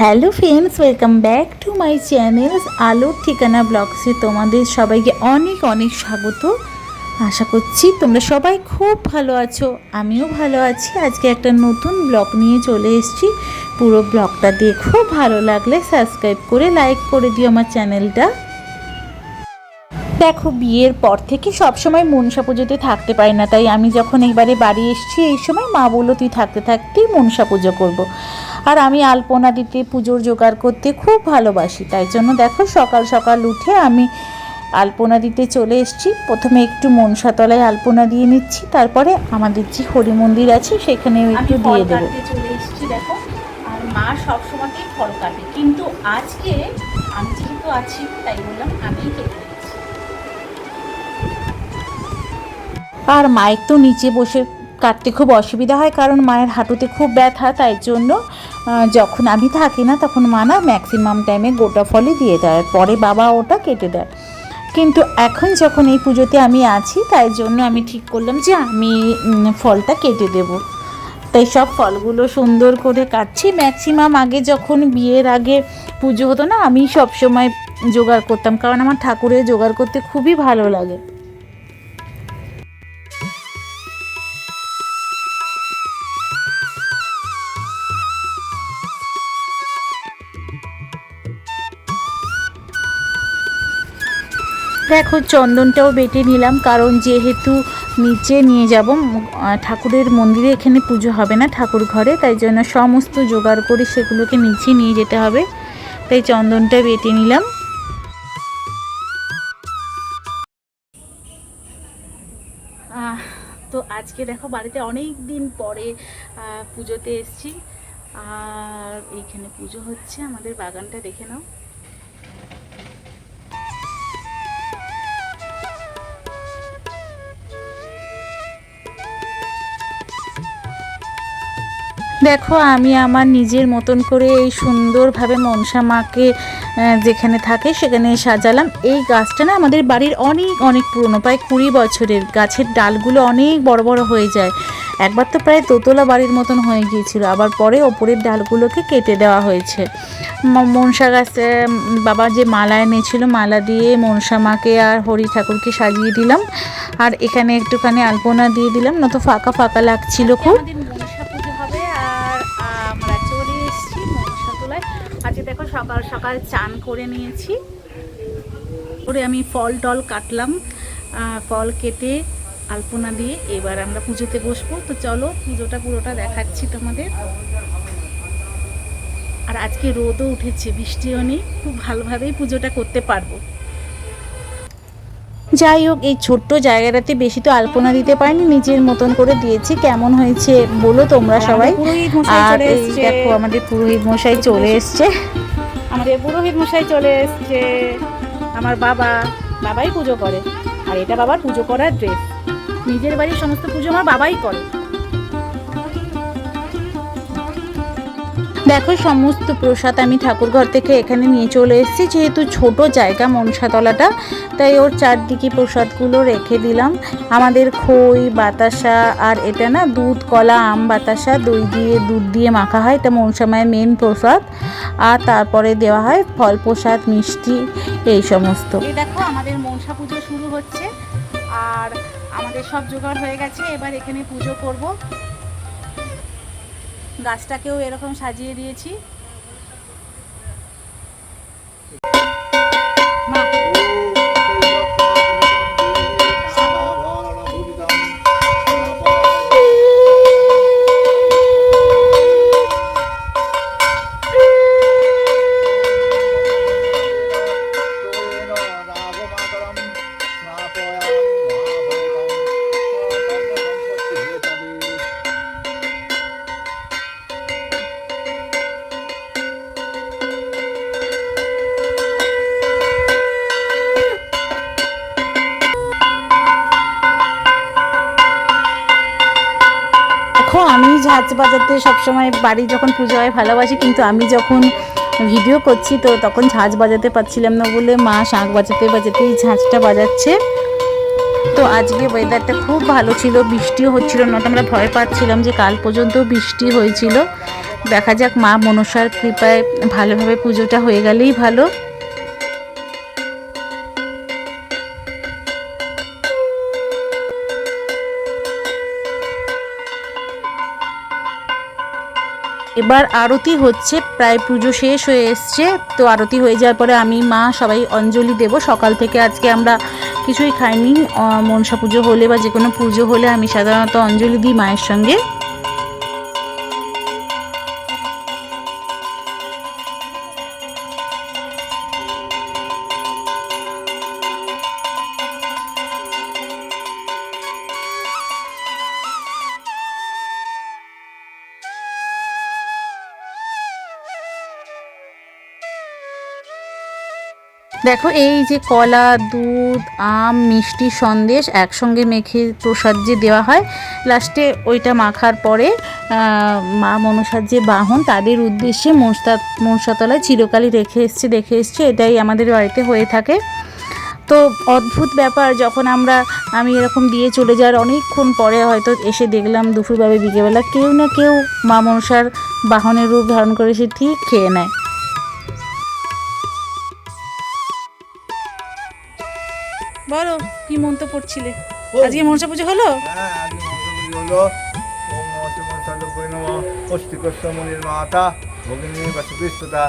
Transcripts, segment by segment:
Hello friends, welcome back to my channel Alor Thikana ব্লগসে তোমাদের সবাইকে অনেক অনেক স্বাগত। আশা করছি তোমরা সবাই খুব ভালো আছো, আমিও ভালো আছি। আজকে একটা নতুন ব্লগ নিয়ে চলে এসেছি। পুরো ব্লগটা দেখো, ভালো লাগলে সাবস্ক্রাইব করে, লাইক করে দিও আমার চ্যানেলটা। দেখো, বিয়ের পর থেকে সবসময় মনসা পুজোতে থাকতে পারি না, তাই আমি যখন এবারে বাড়ি এসেছি, এই সময় মা বলল, তুই থাকতে থাকতেই মনসা পুজো করব। আর আমি আলপনা দিতে পুজোর জোগাড় করতে খুব ভালোবাসি। তাই জন্য দেখো সকাল সকাল উঠে আমি আলপনা দিতে চলে এসেছি। প্রথমে একটু মনসাতলায় আলপনা দিয়ে নিচ্ছি তারপরে আমাদের যে হরি মন্দির আছে সেখানে একটু দিয়ে দেবো। চলে এসেছি দেখো। আর মা সবসময়তেই ফল কাটে। কিন্তু আজকে আমি যেহেতু আছি তাই বললাম কেটে আর মায়ের তো নিচে বসে কাটতে খুব অসুবিধা হয়, কারণ মায়ের হাঁটুতে খুব ব্যথা, তাই জন্য যখন আমি থাকি না, তখন মা না ম্যাক্সিমাম টাইমে গোটা ফলই দিয়ে দেয়, পরে বাবা ওটা কেটে দেয়। কিন্তু এখন যখন এই পুজোতে আমি আছি, তাই জন্য আমি ঠিক করলাম যে আমি ফলটা কেটে দেব। তাই সব ফলগুলো সুন্দর করে কাটছি। ম্যাক্সিমাম আগে যখন বিয়ের আগে পুজো হতো না, আমি সব সময় জোগাড় করতাম, কারণ আমার ঠাকুরের জোগাড় করতে খুবই ভালো লাগে। দেখো, চন্দনটাও বেটে নিলাম, কারণ যেহেতু নিচে নিয়ে যাব ঠাকুরের মন্দিরে এখানে পুজো হবে না ঠাকুর ঘরে, তাই জন্য সমস্ত জোগাড় করে সেগুলোকে নিচে নিয়ে যেতে হবে। তাই চন্দনটা বেটে নিলাম। তো আজকে দেখো, বাড়িতে অনেক দিন পরে পুজোতে এসেছি। আর এইখানে পুজো হচ্ছে, আমাদের বাগানটা দেখে নাও। দেখো, আমি আমার নিজের মতন করে এই সুন্দরভাবে মনসা মাকে যেখানে থাকে সেখানে সাজালাম। এই গাছটা না আমাদের বাড়ির অনেক অনেক পুরনো, প্রায় কুড়ি বছরের। গাছের ডালগুলো অনেক বড় বড় হয়ে যায়। একবার তো প্রায় দোতলা বাড়ির মতন হয়ে গিয়েছিল, আবার পরে ওপরের ডালগুলোকে কেটে দেওয়া হয়েছে। মনসা গাছে বাবা যে মালা এনেছিল, মালা দিয়ে মনসা মাকে আর হরি ঠাকুরকে সাজিয়ে দিলাম। আর এখানে একটুখানি আলপনা দিয়ে দিলাম, নয়তো ফাঁকা ফাঁকা লাগছিল খুব। সকাল চান করে নিয়েছি। করে আমি ফল টল কাটলাম ফল কেটে আলপনা দিয়ে এবার আমরা পুজোতে বসবো। তো চলো পুজোটা পুরোটা দেখাচ্ছি তোমাদের। আর আজকে রোদও উঠেছে বৃষ্টিও নেই খুব ভালোভাবেই পুজোটা করতে পারব। যাই হোক এই ছোট্ট জায়গাটাতে বেশি তো আলপনা দিতে পারিনি নিজের মতন করে দিয়েছি। কেমন হয়েছে বলো তোমরা সবাই। আর দেখো আমাদের পুরোহিত মশাই চলে এসছে। আমাদের পুরোহিত মশাই চলে এসছে। আমার বাবা, বাবাই পুজো করে। আর এটা বাবার পুজো করার ড্রেস নিজের বাড়ির সমস্ত পুজো আমার বাবাই করে। দেখো, সমস্ত প্রসাদ আমি ঠাকুর ঘর থেকে এখানে নিয়ে চলে এসেছি। যেহেতু ছোট জায়গা মনসাতলাটা তাই ওর চারদিকে প্রসাদগুলো রেখে দিলাম। আমাদের খই, বাতাসা আর এটা না, দুধ, কলা, আম, বাতাসা, দই দিয়ে, দুধ দিয়ে মাখা হয়। এটা মনসা মায়ের মেন প্রসাদ। আর তারপরে দেওয়া হয় ফল প্রসাদ, মিষ্টি, এই সমস্ত। দেখো, আমাদের মনসা পুজো শুরু হচ্ছে। আর আমাদের সব জোগাড় হয়ে গেছে। এবার এখানে পুজো করব। গাছটাকেও এরকম সাজিয়ে দিয়েছি। দেখো, আমি ঝাঁচ বাজাতে সবসময় বাড়ি যখন পুজো হয় ভালোবাসি, কিন্তু আমি যখন ভিডিও করছি তো তখন ঝাঁঝ বাজাতে পারছিলাম না বলে মা শাঁখ বাজাতে বাজাতেই ঝাঁঝটা বাজাচ্ছে। তো আজকে ওয়েদারটা খুব ভালো ছিল, বৃষ্টিও হচ্ছিল না। আমরা ভয় পাচ্ছিলাম যে কাল পর্যন্ত বৃষ্টি হয়েছিল। দেখা যাক মা মনসার কৃপায় ভালোভাবে পুজোটা হয়ে গেলেই ভালো। এবার আরতি হচ্ছে, প্রায় পুজো শেষ হয়ে এসছে, তো আরতি হয়ে যাওয়ার পরে আমি, মা, সবাই অঞ্জলি দেব। সকাল থেকে আজকে আমরা কিছুই খাইনি। মনসা পুজো হলে বা যে কোনো পুজো হলে আমি সাধারণত অঞ্জলি দিই মায়ের সঙ্গে। দেখো, এই যে কলা, দুধ, আম, মিষ্টি, সন্দেশ একসঙ্গে মেখে প্রসাদ যে দেওয়া হয়, লাস্টে ওইটা মাখার পরে মা মনসার যে বাহন, তাদের উদ্দেশ্যে মনসা, মনসাতলায় চিরকালই রেখে এসছে, দেখে এসছে, এটাই আমাদের বাড়িতে হয়ে থাকে। তো অদ্ভুত ব্যাপার, যখন আমরা, আমি এরকম দিয়ে চলে যাওয়ার অনেকক্ষণ পরে হয়তো এসে দেখলাম দুপুরভাবে বিকেলবেলা কেউ না কেউ মা মনসার বাহনের রূপ ধারণ করে সে ঠিক খেয়ে নেয়। বলো কি মন্ত্র পড়ছিলে? আজকে মনসা পুজো হলো? হ্যাঁ হলো। মাতা ভগিনী বসুকৃষ্টতা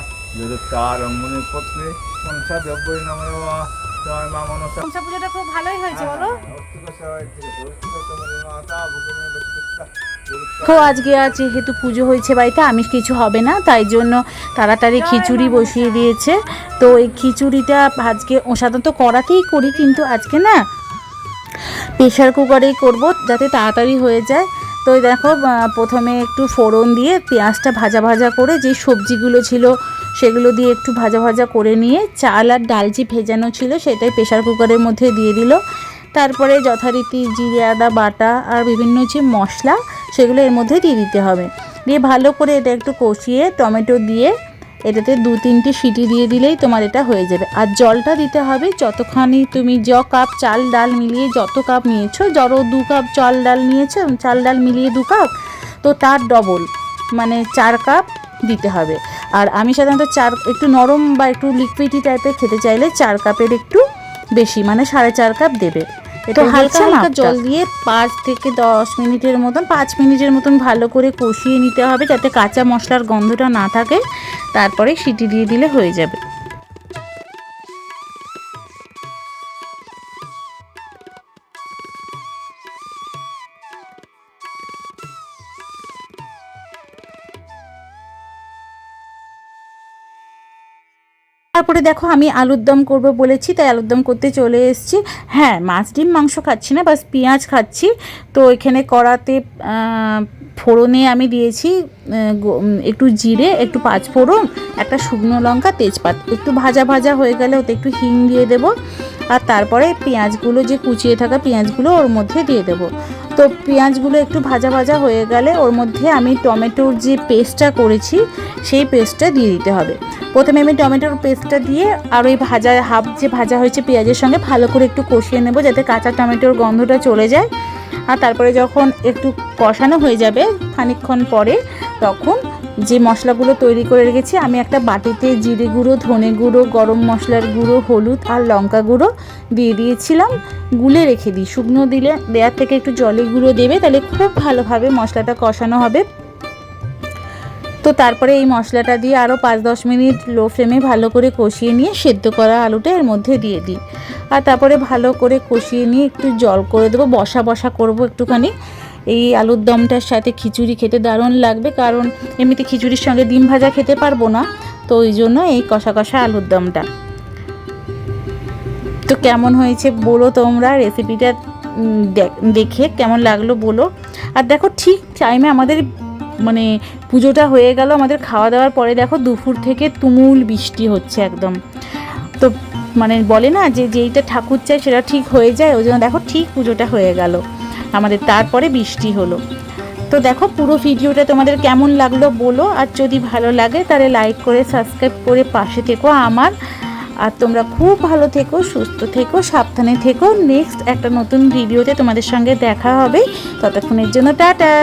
পত্নী মনসা দেব্যই নমঃ জয় মা মনসা। মনসা পুজোটা খুব ভালোই হয়েছে বলো। মাতা ভগিনী বসুকৃষ্টতা তো আজকে আজ যেহেতু পুজো হয়েছে বাড়িতে, আমিষ কিছু হবে না, তাই জন্য তাড়াতাড়ি খিচুড়ি বসিয়ে দিয়েছে। তো এই খিচুড়িটা আজকে সাধারণত করাতেই করি, কিন্তু আজকে না প্রেশার কুকারেই করব যাতে তাড়াতাড়ি হয়ে যায়। তো দেখো প্রথমে একটু ফোড়ন দিয়ে পেঁয়াজটা ভাজা ভাজা করে যে সবজিগুলো ছিল সেগুলো দিয়ে একটু ভাজা ভাজা করে নিয়ে চাল আর ডাল যে ভেজানো ছিল সেটাই প্রেশার কুকারের মধ্যে দিয়ে দিল। তারপরে যথারীতি জিরে, আদা, বাটা আর বিভিন্ন যে মশলা সেগুলো এর মধ্যে দিয়ে দিতে হবে। দিয়ে ভালো করে এটা একটু কষিয়ে টমেটো দিয়ে এটাতে দু তিনটে সিটি দিয়ে দিলেই তোমার এটা হয়ে যাবে। আর জলটা দিতে হবে যতখানি তুমি য কাপ চাল ডাল মিলিয়ে যত কাপ নিয়েছো, ধরো দু কাপ চাল ডাল নিয়েছো, চাল ডাল মিলিয়ে দু কাপ, তো তার ডবল মানে চার কাপ দিতে হবে। আর আমি সাধারণত চার, একটু নরম বা একটু লিকুইডি টাইপের খেতে চাইলে চার কাপের একটু বেশি মানে সাড়ে চার কাপ দেবে। তো হালকা হালকা জল দিয়ে পাঁচ থেকে দশ মিনিটের মতন পাঁচ মিনিটের মতন ভালো করে কষিয়ে নিতে হবে যাতে কাঁচা মশলার গন্ধটা না থাকে। তারপরে সিটি দিয়ে দিলে হয়ে যাবে। তারপরে দেখো আমি আলুর দম করব বলেছি, তাই আলুর দম করতে চলে এসেছি। হ্যাঁ মাছ ডিম, মাংস খাচ্ছি না, বাস পেঁয়াজ খাচ্ছি। তো এখানে কড়াতে ফোড়নে আমি দিয়েছি একটু জিরে, একটু পাঁচ ফোড়ন, একটা শুকনো লঙ্কা, তেজপাত। একটু ভাজা ভাজা হয়ে গেলে ওতে একটু হিং দিয়ে দেবো। আর তারপরে পেঁয়াজগুলো, যে কুচিয়ে থাকা পেঁয়াজগুলো, ওর মধ্যে দিয়ে দেবো। তো পেঁয়াজগুলো একটু ভাজা ভাজা হয়ে গেলে ওর মধ্যে আমি টমেটোর যে পেস্টটা করেছি, সেই পেস্টটা দিয়ে দিতে হবে। প্রথমে আমি টমেটোর পেস্টটা দিয়ে আর ওই ভাজা, হাফ যে ভাজা হয়েছে পেঁয়াজের সঙ্গে ভালো করে একটু কষিয়ে নেব যাতে কাঁচা টমেটোর গন্ধটা চলে যায়। আর তারপরে যখন একটু কষানো হয়ে যাবে খানিকক্ষণ পরে, তখন যে মশলাগুলো তৈরি করে রেখেছি, আমি একটা বাটিতে জিরে গুঁড়ো, ধনে গুঁড়ো, গরম মশলার গুঁড়ো, হলুদ আর লঙ্কা গুঁড়ো দিয়ে দিয়েছিলাম। গুলে রেখে দিই। শুকনো দিলে দেওয়ার থেকে একটু জলে গুঁড়ো দেবে, তাহলে খুব ভালোভাবে মশলাটা কষানো হবে। তো তারপরে এই মশলাটা দিয়ে আরও পাঁচ দশ মিনিট লো ফ্লেমে ভালো করে কষিয়ে নিয়ে সেদ্ধ করা আলুটা এর মধ্যে দিয়ে দিই। আর তারপরে ভালো করে কষিয়ে নিয়ে একটু জল করে দেবো, বসা বসা করব একটুখানি। এই আলুর দমটার সাথে খিচুড়ি খেতে দারুণ লাগবে, কারণ এমনিতে খিচুড়ির সঙ্গে ডিম ভাজা খেতে পারব না, তো ওই জন্য এই কষা কষা আলুর দমটা। তো কেমন হয়েছে বলো তোমরা রেসিপিটা দেখ- কেমন লাগল বলো। আর দেখো ঠিক টাইমে আমাদের মানে পুজোটা হয়ে গেল, আমাদের খাওয়া দাওয়ার পরে দেখো দুপুর থেকে তুমুল বৃষ্টি হচ্ছে একদম। তো মানে বলে না যে যেইটা ঠাকুর চাই সেটা ঠিক হয়ে যায়, ওই জন্য দেখো ঠিক পুজোটা হয়ে গেল। আমাদের তারপরে বৃষ্টি হলো। তো দেখো পুরো ভিডিওটা তোমাদের কেমন লাগল বলো, আর যদি ভালো লাগে তাহলে লাইক করে সাবস্ক্রাইব করে পাশে থেকো আমার। আর তোমরা খুব ভালো থেকো, সুস্থ থেকো, সাবধানে থেকো। নেক্সট একটা নতুন ভিডিওতে তোমাদের সঙ্গে দেখা হবে। ততক্ষণের জন্য টাটা।